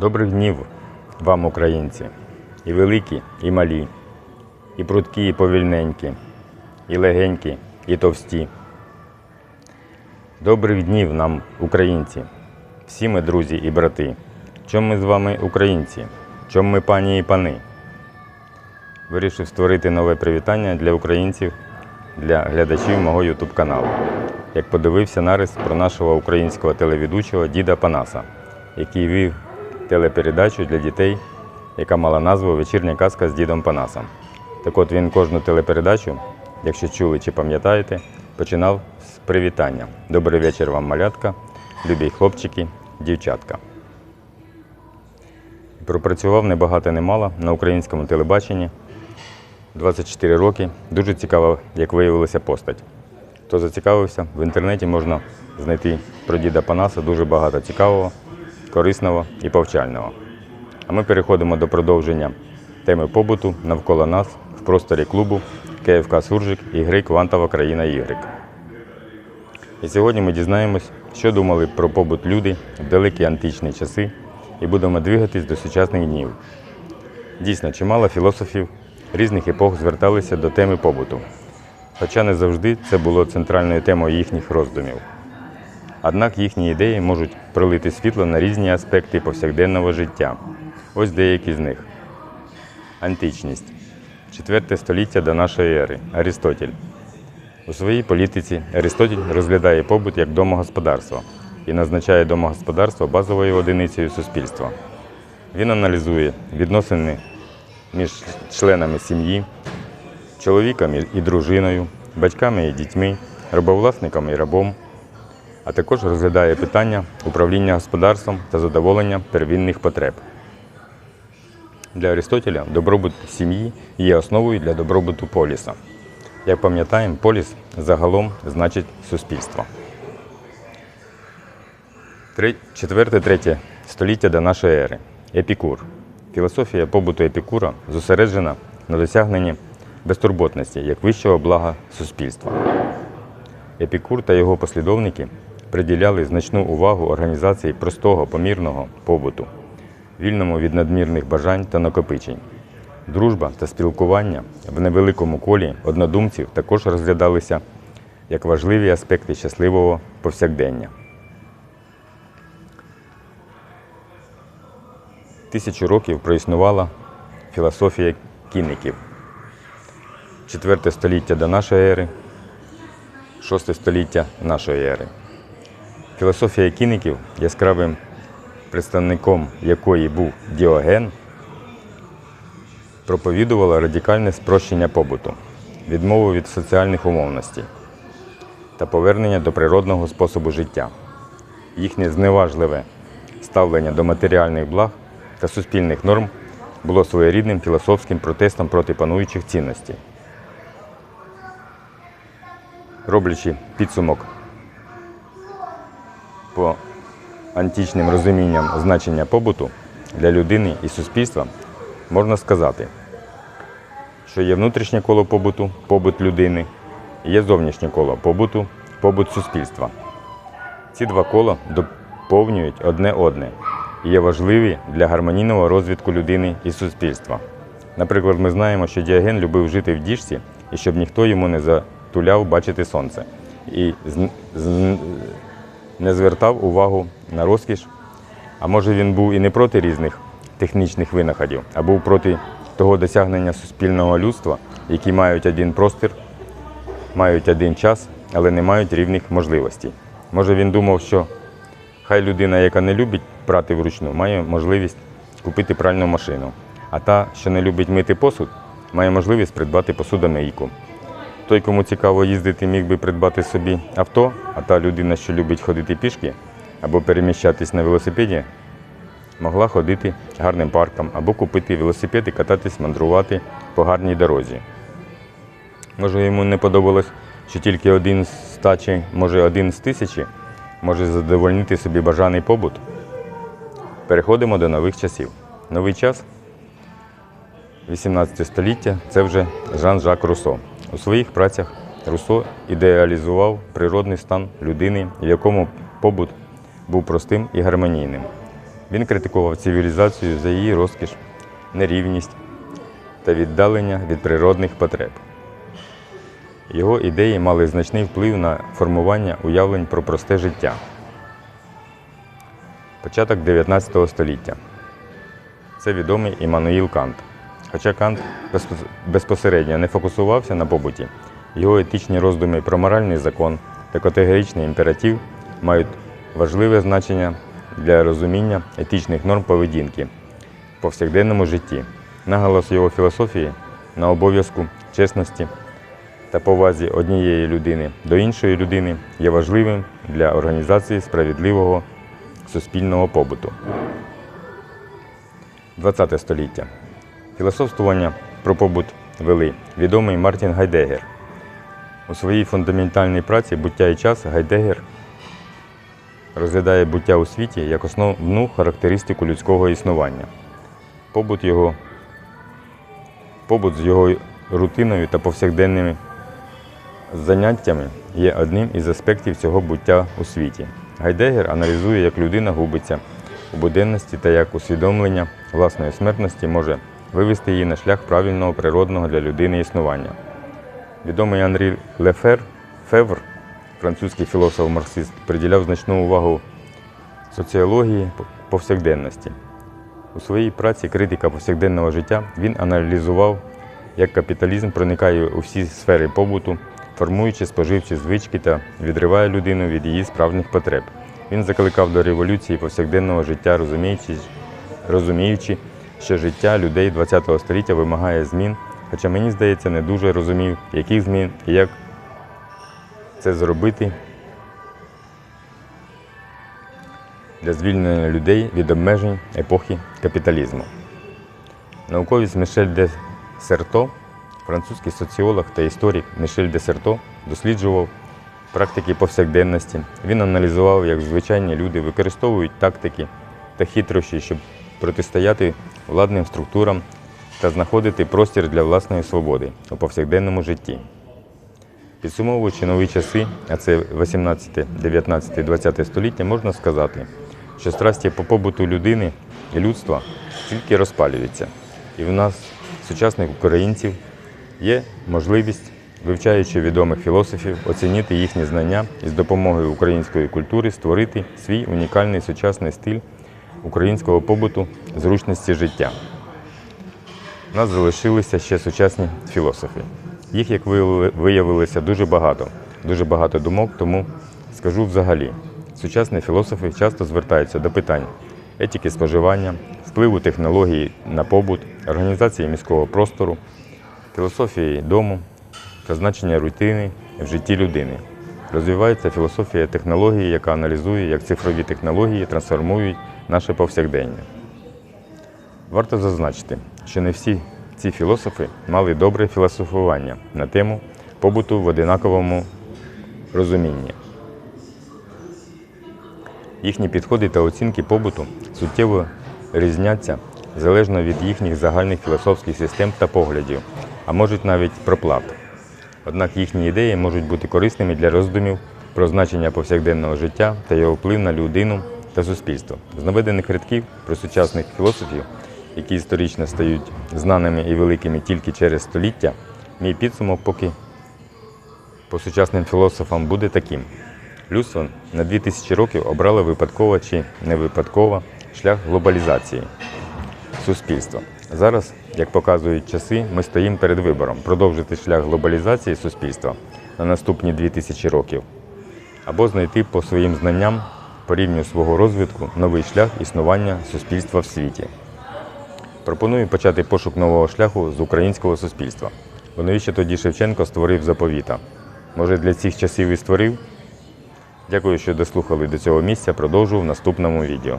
Добрих днів вам, українці, і великі, і малі, і прудкі, і повільненькі, і легенькі, і товсті. Добрих днів нам, українці, всі ми друзі і брати. Чом ми з вами українці? Чом ми пані і пани? Вирішив створити нове привітання для українців, для глядачів мого ютуб каналу. Як подивився нарис про нашого українського телеведучого діда Панаса, який вів телепередачу для дітей, яка мала назву Вечірня казка з дідом Панасом. Так от він кожну телепередачу, якщо чули чи пам'ятаєте, починав з привітання. Добрий вечір вам, малятка, любі хлопчики, дівчатка. Пропрацював небагато немало на українському телебаченні. 24 роки. Дуже цікава, як виявилася постать. Хто зацікавився, в інтернеті можна знайти про діда Панаса дуже багато цікавого, корисного і повчального. А ми переходимо до продовження теми побуту навколо нас в просторі клубу КФК Суржик і гри Квантова країна Y. І сьогодні ми дізнаємось, що думали про побут люди в далекі античні часи і будемо двигатись до сучасних днів. Дійсно, чимало філософів різних епох зверталися до теми побуту, хоча не завжди це було центральною темою їхніх роздумів. Однак їхні ідеї можуть пролити світло на різні аспекти повсякденного життя. Ось деякі з них. Античність. Четверте століття до нашої ери. Арістотель. У своїй політиці Аристотель розглядає побут як домогосподарство і назначає домогосподарство базовою одиницею суспільства. Він аналізує відносини між членами сім'ї, чоловіком і- дружиною, батьками і дітьми, рабовласником і рабом, а також розглядає питання управління господарством та задоволення первинних потреб. Для Аристотеля добробут сім'ї є основою для добробуту поліса. Як пам'ятаємо, поліс загалом значить суспільство. Четверте-третє століття до нашої ери. Епікур. Філософія побуту епікура зосереджена на досягненні безтурботності як вищого блага суспільства. Епікур та його послідовники приділяли значну увагу організації простого помірного побуту, вільному від надмірних бажань та накопичень. Дружба та спілкування в невеликому колі однодумців також розглядалися як важливі аспекти щасливого повсякдення. Тисячу років проіснувала філософія кінників. Четверте століття до нашої ери, шосте століття нашої ери. Філософія кінників, яскравим представником якої був Діоген, проповідувала радикальне спрощення побуту, відмову від соціальних умовностей та повернення до природного способу життя. Їхнє зневажливе ставлення до матеріальних благ та суспільних норм було своєрідним філософським протестом проти пануючих цінностей. Роблячи підсумок по античним розумінням значення побуту для людини і суспільства, можна сказати, що є внутрішнє коло побуту, побут людини, і є зовнішнє коло побуту, побут суспільства. Ці два кола доповнюють одне одне і є важливі для гармонійного розвитку людини і суспільства. Наприклад, ми знаємо, що Діоген любив жити в діжці і щоб ніхто йому не затуляв бачити сонце. І не звертав увагу на розкіш. А може він був і не проти різних технічних винаходів, а був проти того досягнення суспільного людства, які мають один простір, мають один час, але не мають рівних можливостей. Може він думав, що хай людина, яка не любить прати вручну, має можливість купити пральну машину, а та, що не любить мити посуд, має можливість придбати посудомийку. Той, кому цікаво їздити, міг би придбати собі авто, а та людина, що любить ходити пішки або переміщатись на велосипеді, могла ходити гарним парком або купити велосипед і кататись, мандрувати по гарній дорозі. Може, йому не подобалось, що тільки один з ста чи, може, один з тисячі може задовольнити собі бажаний побут. Переходимо до нових часів. Новий час 18 століття це вже Жан-Жак Руссо. У своїх працях Руссо ідеалізував природний стан людини, в якому побут був простим і гармонійним. Він критикував цивілізацію за її розкіш, нерівність та віддалення від природних потреб. Його ідеї мали значний вплив на формування уявлень про просте життя. Початок 19 століття. Це відомий Іммануїл Кант. Хоча Кант безпосередньо не фокусувався на побуті, його етичні роздуми про моральний закон та категоричний імператив мають важливе значення для розуміння етичних норм поведінки в повсякденному житті. Наголос його філософії на обов'язку, чесності та повазі однієї людини до іншої людини є важливим для організації справедливого суспільного побуту. 20 століття. Філософствування про побут вели відомий Мартін Гайдегер. У своїй фундаментальній праці Буття і час Гайдегер розглядає буття у світі як основну характеристику людського існування. Побут, його, побут з його рутиною та повсякденними заняттями є одним із аспектів цього буття у світі. Гайдегер аналізує, як людина губиться у буденності та як усвідомлення власної смертності може вивести її на шлях правильного природного для людини існування. Відомий Анрі Лефер Февр, французький філософ-марксист, приділяв значну увагу соціології повсякденності. У своїй праці критика повсякденного життя він аналізував, як капіталізм проникає у всі сфери побуту, формуючи споживчі звички та відриває людину від її справжніх потреб. Він закликав до революції повсякденного життя, розуміючи, розуміючи, що життя людей ХХ століття вимагає змін, хоча мені здається, не дуже розумів, яких змін і як це зробити для звільнення людей від обмежень епохи капіталізму. Науковець Мішель де Серто, французький соціолог та історик Мішель де Серто досліджував практики повсякденності. Він аналізував, як звичайні люди використовують тактики та хитрощі, щоб протистояти владним структурам та знаходити простір для власної свободи у повсякденному житті. Підсумовуючи нові часи, а це 18, 19, 20 століття, можна сказати, що страсті по побуту людини і людства тільки розпалюються. І в нас, сучасних українців, є можливість, вивчаючи відомих філософів, оцінити їхні знання і з допомогою української культури створити свій унікальний сучасний стиль українського побуту, зручності життя. У нас залишилися ще сучасні філософи. Їх, як виявилося, дуже багато, дуже багато думок, тому скажу взагалі. Сучасні філософи часто звертаються до питань етики споживання, впливу технологій на побут, організації міського простору, філософії дому та значення рутини в житті людини. Розвивається філософія технології, яка аналізує, як цифрові технології трансформують наше повсякдення. Варто зазначити, що не всі ці філософи мали добре філософування на тему побуту в одинаковому розумінні. Їхні підходи та оцінки побуту суттєво різняться залежно від їхніх загальних філософських систем та поглядів, а можуть навіть проплат. Однак їхні ідеї можуть бути корисними для роздумів про значення повсякденного життя та його вплив на людину та суспільство. З наведених рядків про сучасних філософів, які історично стають знаними і великими тільки через століття, мій підсумок поки по сучасним філософам буде таким. Людство на 2000 років обрало випадково чи не випадково шлях глобалізації суспільства. Зараз, як показують часи, ми стоїмо перед вибором продовжити шлях глобалізації суспільства на наступні 2000 років або знайти по своїм знанням по рівню свого розвитку новий шлях існування суспільства в світі. Пропоную почати пошук нового шляху з українського суспільства. Бо навіщо тоді Шевченко створив заповіта? Може, для цих часів і створив? Дякую, що дослухали до цього місця. Продовжу в наступному відео.